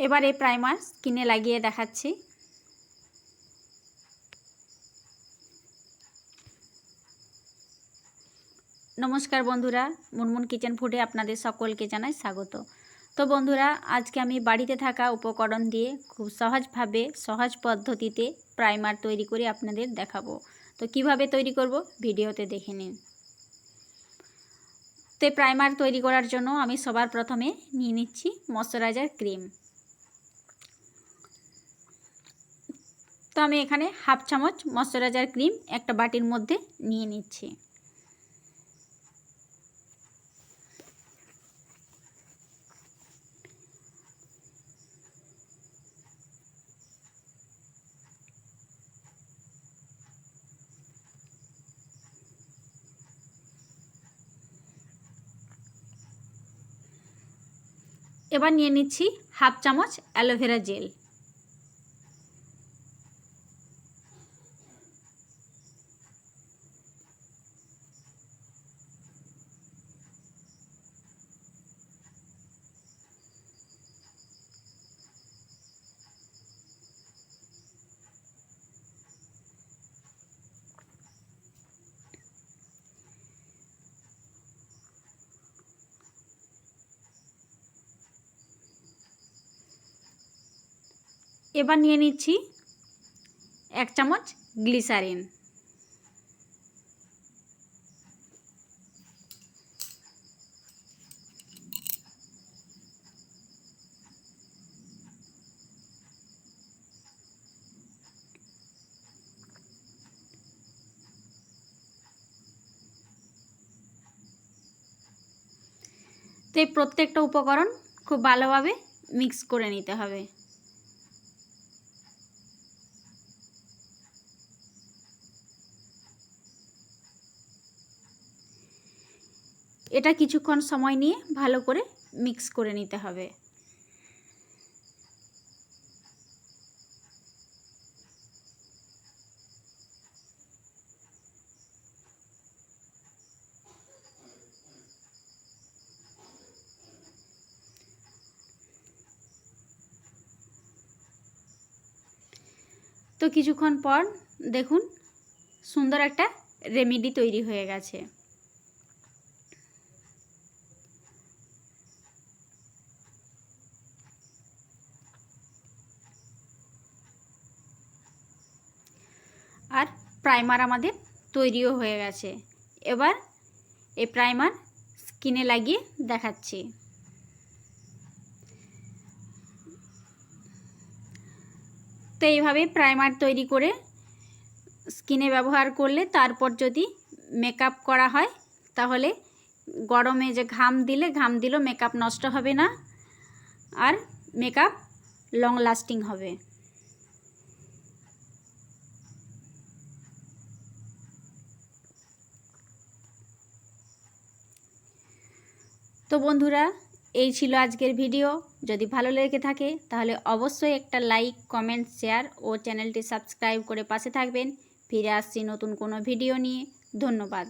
এবার এই প্রাইমার স্কিনে লাগিয়ে দেখাচ্ছি। নমস্কার বন্ধুরা, মুনমুন কিচেন ফুডে আপনাদের সকলকে জানাই স্বাগত। তো বন্ধুরা, আজকে আমি বাড়িতে থাকা উপকরণ দিয়ে খুব সহজভাবে, সহজ পদ্ধতিতে প্রাইমার তৈরি করে আপনাদের দেখাবো। তো কীভাবে তৈরি করব ভিডিওতে দেখে নিন। তো প্রাইমার তৈরি করার জন্য আমি সবার প্রথমে নিয়ে নিচ্ছি ময়শ্চারাইজার ক্রিম তো আমি এখানে হাফ চামচ ময়শ্চারাইজার ক্রিম একটা বাটির মধ্যে নিয়ে নিচ্ছি। এবার নিয়ে নিচ্ছি হাফ চামচ অ্যালোভেরা জেল। এবার নিয়ে নিচ্ছি এক চামচ গ্লিসারিন। তো এই প্রত্যেকটা উপকরণ খুব ভালোভাবে মিক্স করে নিতে হবে। এটা কিছুক্ষণ সময় নিয়ে ভালো করে মিক্স করে নিতে হবে। তো কিছুক্ষণ পর দেখুন সুন্দর একটা রেমেডি তৈরি হয়ে গেছে আর প্রাইমার আমাদের তৈরিও হয়ে গেছে। এবার এই প্রাইমার স্কিনে লাগিয়ে দেখাচ্ছি। তো এইভাবে প্রাইমার তৈরি করে স্কিনে ব্যবহার করলে তারপর যদি মেকআপ করা হয়, তাহলে গরমে যে ঘাম দিলে, ঘাম দিলেও মেকআপ নষ্ট হবে না। আর মেকআপ লং লাস্টিং হবে। তো বন্ধুরা, এই ছিল আজকের ভিডিও। যদি ভালো লেগে থাকে, তাহলে অবশ্যই একটা লাইক, কমেন্ট, শেয়ার ও চ্যানেলটি সাবস্ক্রাইব করে পাশে থাকবেন। ফিরে আসছি নতুন কোনো ভিডিও নিয়ে। ধন্যবাদ।